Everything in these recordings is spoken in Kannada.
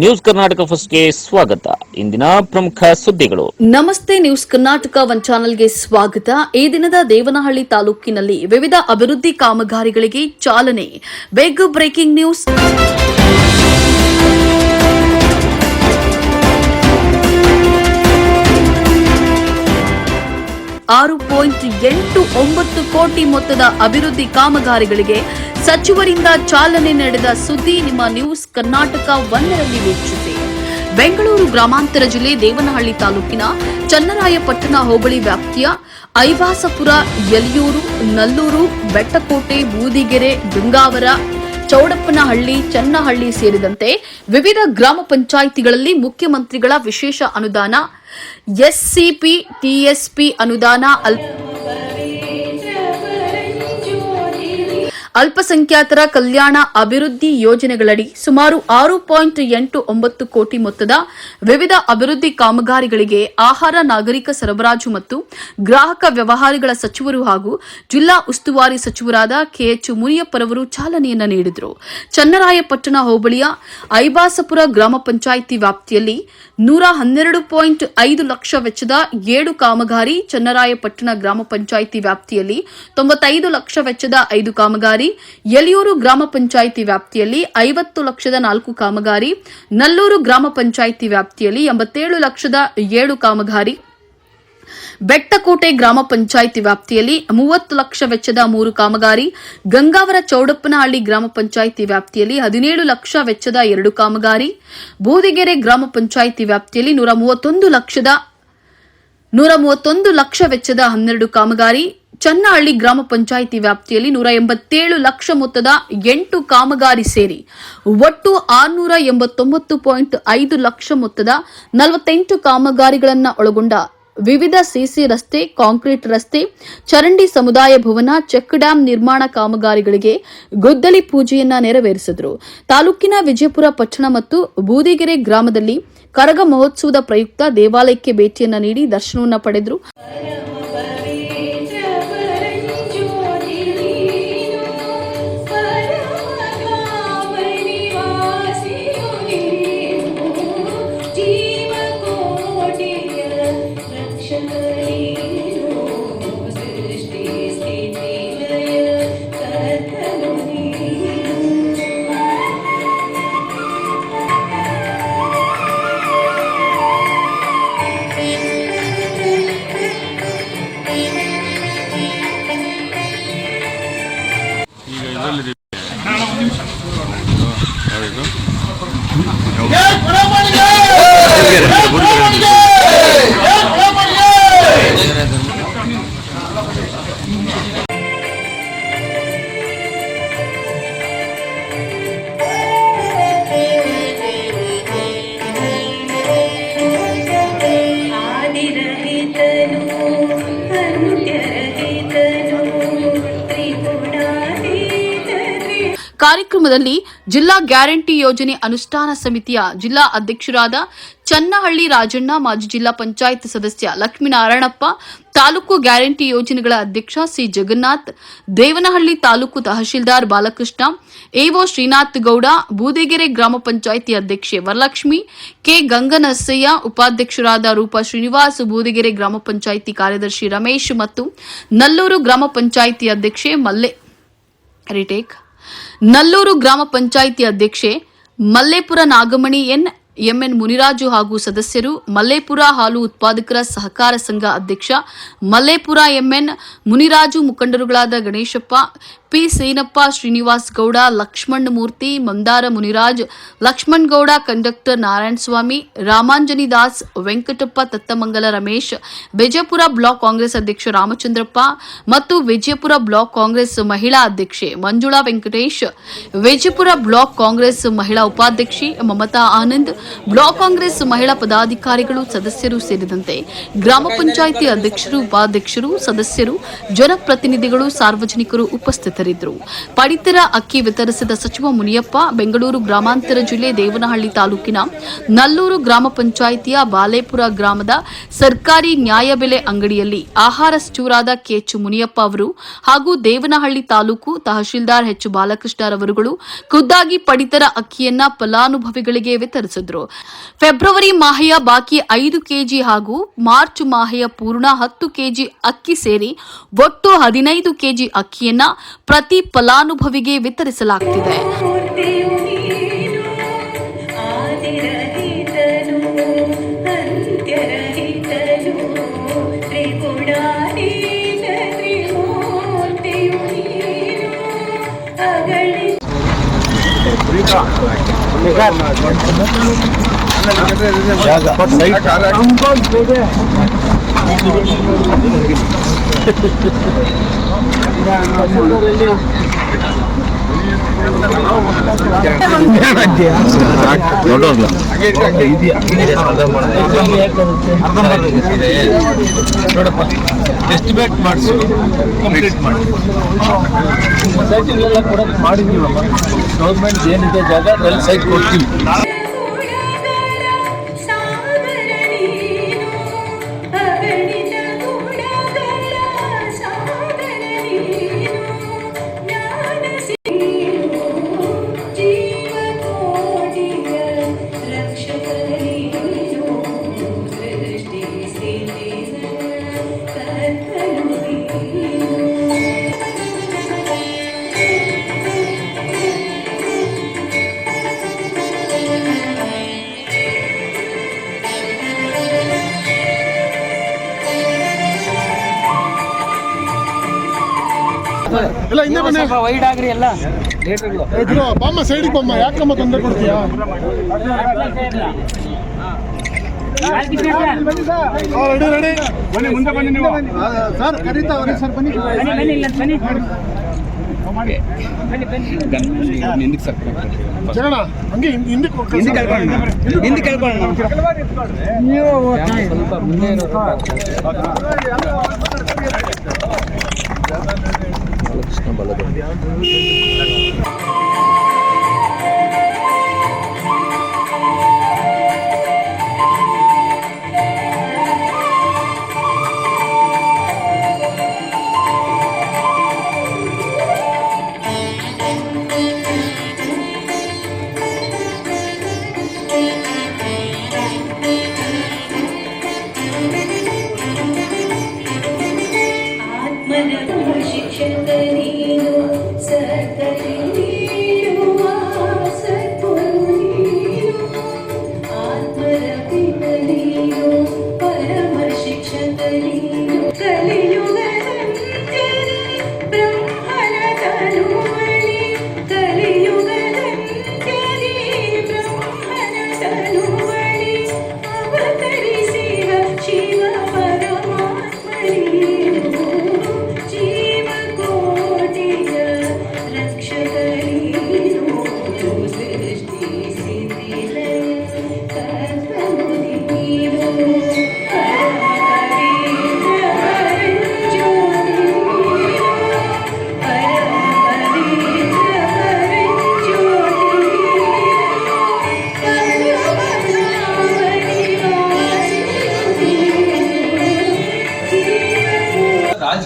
ನ್ಯೂಸ್ ಕರ್ನಾಟಕ ಫಸ್ಟ್ಗೆ ಸ್ವಾಗತ. ಇಂದಿನ ಪ್ರಮುಖ ಸುದ್ದಿಗಳು. ನಮಸ್ತೆ, ನ್ಯೂಸ್ ಕರ್ನಾಟಕ ಒನ್ ಚಾನೆಲ್ಗೆ ಸ್ವಾಗತ. ಈ ದಿನದ ದೇವನಹಳ್ಳಿ ತಾಲೂಕಿನಲ್ಲಿ ವಿವಿಧ ಅಭಿವೃದ್ಧಿ ಕಾಮಗಾರಿಗಳಿಗೆ ಚಾಲನೆ. ಬೆಗ್ ಬ್ರೇಕಿಂಗ್ ನ್ಯೂಸ್ ಆರು ಪಾಯಿಂಟ್ ಎಂಟು ಒಂಬತ್ತು ಕೋಟಿ ಮೊತ್ತದ ಅಭಿವೃದ್ಧಿ ಕಾಮಗಾರಿಗಳಿಗೆ ಸಚಿವರಿಂದ ಚಾಲನೆ ನಡೆದ ಸುದ್ದಿ ನಿಮ್ಮ ನ್ಯೂಸ್ ಕರ್ನಾಟಕ ಒಂದರಲ್ಲಿ ವೀಕ್ಷಿಸಿ. ಬೆಂಗಳೂರು ಗ್ರಾಮಾಂತರ ಜಿಲ್ಲೆ ದೇವನಹಳ್ಳಿ ತಾಲೂಕಿನ ಚನ್ನರಾಯಪಟ್ಟಣ ಹೋಬಳಿ ವ್ಯಾಪ್ತಿಯ ಐವಾಸಪುರ ಯಲಿಯೂರು ನಲ್ಲೂರು, ಬೆಟ್ಟಕೋಟೆ, ಬೂದಿಗೆರೆ ಗಂಗಾವರ ಚೌಡಪ್ಪನಹಳ್ಳಿ, ಚನ್ನಹಳ್ಳಿ ಸೇರಿದಂತೆ ವಿವಿಧ ಗ್ರಾಮ ಪಂಚಾಯಿತಿಗಳಲ್ಲಿ ಮುಖ್ಯಮಂತ್ರಿಗಳ ವಿಶೇಷ ಅನುದಾನ, ಎಸ್ಸಿಪಿ, ಟಿಎಸ್ಪಿ ಅನುದಾನ ಅಲ್ಪ ಅಲ್ಪಸಂಖ್ಯಾತರ ಕಲ್ಯಾಣ ಅಭಿವೃದ್ಧಿ ಯೋಜನೆಗಳಡಿ ಸುಮಾರು ಆರು ಪಾಯಿಂಟ್ ಎಂಟು ಒಂಬತ್ತು ಕೋಟಿ ಮೊತ್ತದ ವಿವಿಧ ಅಭಿವೃದ್ಧಿ ಕಾಮಗಾರಿಗಳಿಗೆ ಆಹಾರ, ನಾಗರಿಕ ಸರಬರಾಜು ಮತ್ತು ಗ್ರಾಹಕ ವ್ಯವಹಾರಗಳ ಸಚಿವರು ಹಾಗೂ ಜಿಲ್ಲಾ ಉಸ್ತುವಾರಿ ಸಚಿವರಾದ ಕೆಎಚ್ ಮುನಿಯಪ್ಪರವರು ಚಾಲನೆಯನ್ನು ನೀಡಿದರು. ಚನ್ನರಾಯಪಟ್ಟಣ ಹೋಬಳಿಯ ಐಬಾಸಪುರ ಗ್ರಾಮ ಪಂಚಾಯಿತಿ ವ್ಯಾಪ್ತಿಯಲ್ಲಿ ನೂರ ಹನ್ನೆರಡು ಪಾಯಿಂಟ್ ಐದು ಲಕ್ಷ ವೆಚ್ಚದ ಏಳು ಕಾಮಗಾರಿ ಚನ್ನರಾಯಪಟ್ಟಣ ಗ್ರಾಮ ಪಂಚಾಯಿತಿ ವ್ಯಾಪ್ತಿಯಲ್ಲಿ ತೊಂಬತ್ತೈದು ಲಕ್ಷ ವೆಚ್ಚದ ಐದು ಕಾಮಗಾರಿ ಯಲಿಯೂರು ಗ್ರಾಮ ಪಂಚಾಯಿತಿ ವ್ಯಾಪ್ತಿಯಲ್ಲಿ ಐವತ್ತು ಲಕ್ಷದ ನಾಲ್ಕು ಕಾಮಗಾರಿ, ನಲ್ಲೂರು ಗ್ರಾಮ ಪಂಚಾಯಿತಿ ವ್ಯಾಪ್ತಿಯಲ್ಲಿ ಎಂಬತ್ತೇಳು ಲಕ್ಷದ ಏಳು ಕಾಮಗಾರಿ. ಬೆಟ್ಟಕೋಟೆ ಗ್ರಾಮ ಪಂಚಾಯಿತಿ ವ್ಯಾಪ್ತಿಯಲ್ಲಿ ಮೂವತ್ತು ಲಕ್ಷ ವೆಚ್ಚದ ಮೂರು ಕಾಮಗಾರಿ, ಗಂಗಾವರ ಚೌಡಪ್ಪನಹಳ್ಳಿ ಗ್ರಾಮ ಪಂಚಾಯಿತಿ ವ್ಯಾಪ್ತಿಯಲ್ಲಿ ಹದಿನೇಳು ಲಕ್ಷ ವೆಚ್ಚದ ಎರಡು ಕಾಮಗಾರಿ, ಬೂದಿಗೆರೆ ಗ್ರಾಮ ಪಂಚಾಯಿತಿ ವ್ಯಾಪ್ತಿಯಲ್ಲಿ ನೂರ ಮೂವತ್ತೊಂದು ಲಕ್ಷದ, ನೂರ ಮೂವತ್ತೊಂದು ಲಕ್ಷ ವೆಚ್ಚದ ಹನ್ನೆರಡು ಕಾಮಗಾರಿ ಚನ್ನಹಳ್ಳಿ ಗ್ರಾಮ ಪಂಚಾಯಿತಿ ವ್ಯಾಪ್ತಿಯಲ್ಲಿ ನೂರ ಎಂಬತ್ತೇಳು ಲಕ್ಷ ಮೊತ್ತದ ಎಂಟು ಕಾಮಗಾರಿ ಸೇರಿ ಒಟ್ಟು ಆರುನೂರ ಎಂಬತ್ತೊಂಬತ್ತು ಪಾಯಿಂಟ್ ಐದು ಲಕ್ಷ ಮೊತ್ತದ ನಲವತ್ತೆಂಟು ಕಾಮಗಾರಿಗಳನ್ನು ಒಳಗೊಂಡ ವಿವಿಧ ಸಿಸಿ ರಸ್ತೆ, ಕಾಂಕ್ರೀಟ್ ರಸ್ತೆ, ಚರಂಡಿ ಸಮುದಾಯ ಭವನ, ಚೆಕ್ ಡ್ಯಾಂ ನಿರ್ಮಾಣ ಕಾಮಗಾರಿಗಳಿಗೆ ಗುದ್ದಲಿ ಪೂಜೆಯನ್ನ ನೆರವೇರಿಸಿದರು. ತಾಲೂಕಿನ ವಿಜಯಪುರ ಪಟ್ಟಣ ಮತ್ತು ಬೂದಿಗೆರೆ ಗ್ರಾಮದಲ್ಲಿ ಕರಗ ಮಹೋತ್ಸವದ ಪ್ರಯುಕ್ತ ದೇವಾಲಯಕ್ಕೆ ಭೇಟಿಯನ್ನ ನೀಡಿ ದರ್ಶನವನ್ನ ಪಡೆದರು. ಕಾರ್ಯಕ್ರಮದಲ್ಲಿ ಜಿಲ್ಲಾ ಗ್ಯಾರಂಟಿ ಯೋಜನೆ ಅನುಷ್ಠಾನ ಸಮಿತಿಯ ಜಿಲ್ಲಾ ಅಧ್ಯಕ್ಷರಾದ ಚನ್ನಹಳ್ಳಿ ರಾಜಣ್ಣ, ಮಾಜಿ ಜಿಲ್ಲಾ ಪಂಚಾಯತ್ ಸದಸ್ಯ ಲಕ್ಷ್ಮೀನಾರಾಯಣಪ್ಪ, ತಾಲೂಕು ಗ್ಯಾರಂಟಿ ಯೋಜನೆಗಳ ಅಧ್ಯಕ್ಷ ಸಿ ಜಗನ್ನಾಥ್, ದೇವನಹಳ್ಳಿ ತಾಲೂಕು ತಹಶೀಲ್ದಾರ್ ಬಾಲಕೃಷ್ಣ ಎಒ ಶ್ರೀನಾಥ್ ಗೌಡ, ಬೂದಿಗೆರೆ ಗ್ರಾಮ ಪಂಚಾಯಿತಿ ಅಧ್ಯಕ್ಷೆ ವರಲಕ್ಷ್ಮಿ, ಕೆ ಗಂಗನಸಯ್ಯ ಉಪಾಧ್ಯಕ್ಷರಾದ ರೂಪಾ ಶ್ರೀನಿವಾಸ್, ಬೂದಿಗೆರೆ ಗ್ರಾಮ ಪಂಚಾಯಿತಿ ಕಾರ್ಯದರ್ಶಿ ರಮೇಶ್ ಮತ್ತು ನಲ್ಲೂರು ಗ್ರಾಮ ಪಂಚಾಯಿತಿ ಅಧ್ಯಕ್ಷೆ ಮಲ್ಲೆ ರಿಟೇಕ್. ನಲ್ಲೂರು ಗ್ರಾಮ ಪಂಚಾಯಿತಿ ಅಧ್ಯಕ್ಷೆ ಮಲ್ಲೇಪುರ ನಾಗಮಣಿ ಎನ್ ಎಂಎನ್ ಮುನಿರಾಜು ಹಾಗೂ ಸದಸ್ಯರು ಮಲ್ಲೇಪುರ ಹಾಲು ಉತ್ಪಾದಕರ ಸಹಕಾರ ಸಂಘ ಅಧ್ಯಕ್ಷ Mallepura MN Muniraju ಮುಖಂಡರುಗಳಾದ Ganeshappa P Senappa Srinivas Gowda, Lakshman Murthy, Mandara Muniraj, Lakshman Gowda, conductor Narayanaswamy, Ramanjani Das, Venkatappa Tattamangala Ramesh, Vijayapura block Congress ಅಧ್ಯಕ್ಷ ರಾಮಚಂದ್ರಪ್ಪ ಮತ್ತು ವಿಜಯಪುರ ಬ್ಲಾಕ್ ಕಾಂಗ್ರೆಸ್ ಮಹಿಳಾ ಅಧ್ಯಕ್ಷೆ ಮಂಜುಳಾ ವೆಂಕಟೇಶ್, ವಿಜಯಪುರ ಬ್ಲಾಕ್ ಕಾಂಗ್ರೆಸ್ ಮಹಿಳಾ ಉಪಾಧ್ಯಕ್ಷೆ ಮಮತಾ ಆನಂದ್, ಬ್ಲಾಕ್ ಕಾಂಗ್ರೆಸ್ ಮಹಿಳಾ ಪದಾಧಿಕಾರಿಗಳು ಸದಸ್ಯರು ಸೇರಿದಂತೆ ಗ್ರಾಮ ಪಂಚಾಯಿತಿ ಅಧ್ಯಕ್ಷರು, ಉಪಾಧ್ಯಕ್ಷರು, ಸದಸ್ಯರು, ಜನಪ್ರತಿನಿಧಿಗಳು, ಸಾರ್ವಜನಿಕರು ಉಪಸ್ಥಿತರಿದ್ದರು. ಉಪಸ್ಥಿತರಿದ್ದರು ಪಡಿತರ ಅಕ್ಕಿ ವಿತರಿಸಿದ ಸಚಿವ ಮುನಿಯಪ್ಪ ಬೆಂಗಳೂರು ಗ್ರಾಮಾಂತರ ಜಿಲ್ಲೆ ದೇವನಹಳ್ಳಿ ತಾಲೂಕಿನ ನಲ್ಲೂರು ಗ್ರಾಮ ಪಂಚಾಯಿತಿಯ ಬಾಲೇಪುರ ಗ್ರಾಮದ ಸರ್ಕಾರಿ ನ್ಯಾಯಬೆಲೆ ಅಂಗಡಿಯಲ್ಲಿ ಆಹಾರ ಸಚಿವರಾದ ಕೆಎಚ್ ಮುನಿಯಪ್ಪ ಅವರು ಹಾಗೂ ದೇವನಹಳ್ಳಿ ತಾಲೂಕು ತಹಶೀಲ್ದಾರ್ ಎಚ್ ಬಾಲಕೃಷ್ಣರವರುಗಳು ಖುದ್ದಾಗಿ ಪಡಿತರ ಅಕ್ಕಿಯನ್ನ ಫಲಾನುಭವಿಗಳಿಗೆ ವಿತರಿಸಿದರು. ಫೆಬ್ರವರಿ ಮಾಹೆಯ ಬಾಕಿ ಐದು ಕೆಜಿ ಹಾಗೂ ಮಾರ್ಚ್ ಮಾಹೆಯ ಪೂರ್ಣ ಹತ್ತು ಕೆಜಿ ಅಕ್ಕಿ ಸೇರಿ ಒಟ್ಟು ಹದಿನೈದು ಕೆಜಿ ಅಕ್ಕಿಯನ್ನ ಪ್ರತಿ ಫಲಾನುಭವಿಗೆ ವಿತರಿಸಲಾಗುತ್ತಿದೆ ನೋಡಪ್ಪ ಎಸ್ಟಿಮೇಟ್ ಮಾಡಿಸು. ಕಂಪ್ಲೀಟ್ ಮಾಡಿ ಸೈಟಿಗೆಲ್ಲ ಕೊಡೋದು ಮಾಡಿದ್ದೀವಮ್ಮ ಗೌರ್ಮೆಂಟ್ ಏನಿದೆ ಜಾಗ ಅದ್ರಲ್ಲಿ ಸೈಟ್ ಕೊಡ್ತೀವಿ ಎಲ್ಲ ಹಿಂದೆ ಬನ್ನಿ ವೈಡ್ ಆಗ್ರಿ ಎಲ್ಲ. ಇದ್ರು ಬಾಮ್ಮ ಸೈಡಿಗೆ ಬಾಮ್ಮ ಯಾಕಮ್ಮ ತೊಂದರೆ ಕೊಡ್ತೀಯಾ? ರೆಡಿ ರೆಡಿ ಬನ್ನಿ ಮುಂದೆ ಬನ್ನಿ ನೀವು. ಸರ್ ಕರೀತಾ ಅವ್ರೆ ಸರ್ ಬನ್ನಿ. ಜಗಣ ಹಂಗೆ ಹಿಂದ್- ಹಿಂದಕ್ಕೆ ನೀವು ಸ್ವಲ್ಪ ಮುಂದೆ संभाला था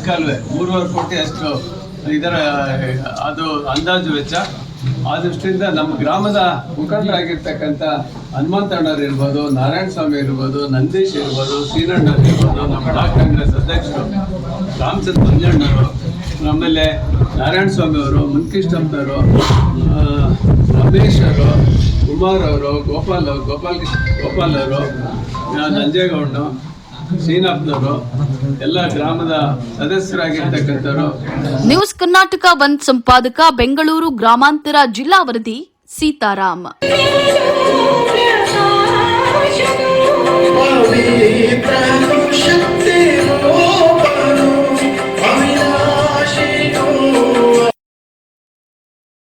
ರಾಜಕಾಲುವೆ ಮೂರುವರೆ ಕೋಟಿ ಅಷ್ಟು ಇದರ ಅದು ಅಂದಾಜು ವೆಚ್ಚ. ಆ ದೃಷ್ಟಿಯಿಂದ ನಮ್ಮ ಗ್ರಾಮದ ಮುಖಂಡರಾಗಿರ್ತಕ್ಕಂಥ ಹನುಮಂತಣ್ಣವ್ರು ಇರ್ಬೋದು ನಾರಾಯಣ ಸ್ವಾಮಿ ಇರ್ಬೋದು ನಂದೀಶ್ ಇರ್ಬೋದು ಶ್ರೀನಣ್ಣರು ಇರ್ಬೋದು ನಮ್ಮ ಕಾಂಗ್ರೆಸ್ ಅಧ್ಯಕ್ಷರು ರಾಮಚಂದ್ರ ಮಂಜಣ್ಣವರು ಆಮೇಲೆ ನಾರಾಯಣ ಸ್ವಾಮಿ ಅವರು ಮುನ್ಕೃಷ್ಣಪ್ಪನವರು ಆ, ರಮೇಶ್ ಅವರು ಕುಮಾರ್ ಅವರು ಗೋಪಾಲ್ ಅವರು ಗೋಪಾಲ್ ಗೋಪಾಲ್ ಅವರು ಆ, ನಂಜೇಗೌಡ ಶ್ರೀನಾಥ್ನವರು ಎಲ್ಲ ಗ್ರಾಮದ ಸದಸ್ಯರಾಗಿರ್ತಕ್ಕಂಥವ್ರು. ನ್ಯೂಸ್ ಕರ್ನಾಟಕ ಒಂದ್ ಸಂಪಾದಕ ಬೆಂಗಳೂರು ಗ್ರಾಮಾಂತರ ಜಿಲ್ಲಾ ವರದಿ ಸೀತಾರಾಮ್. ಪ್ರಕಾಶನು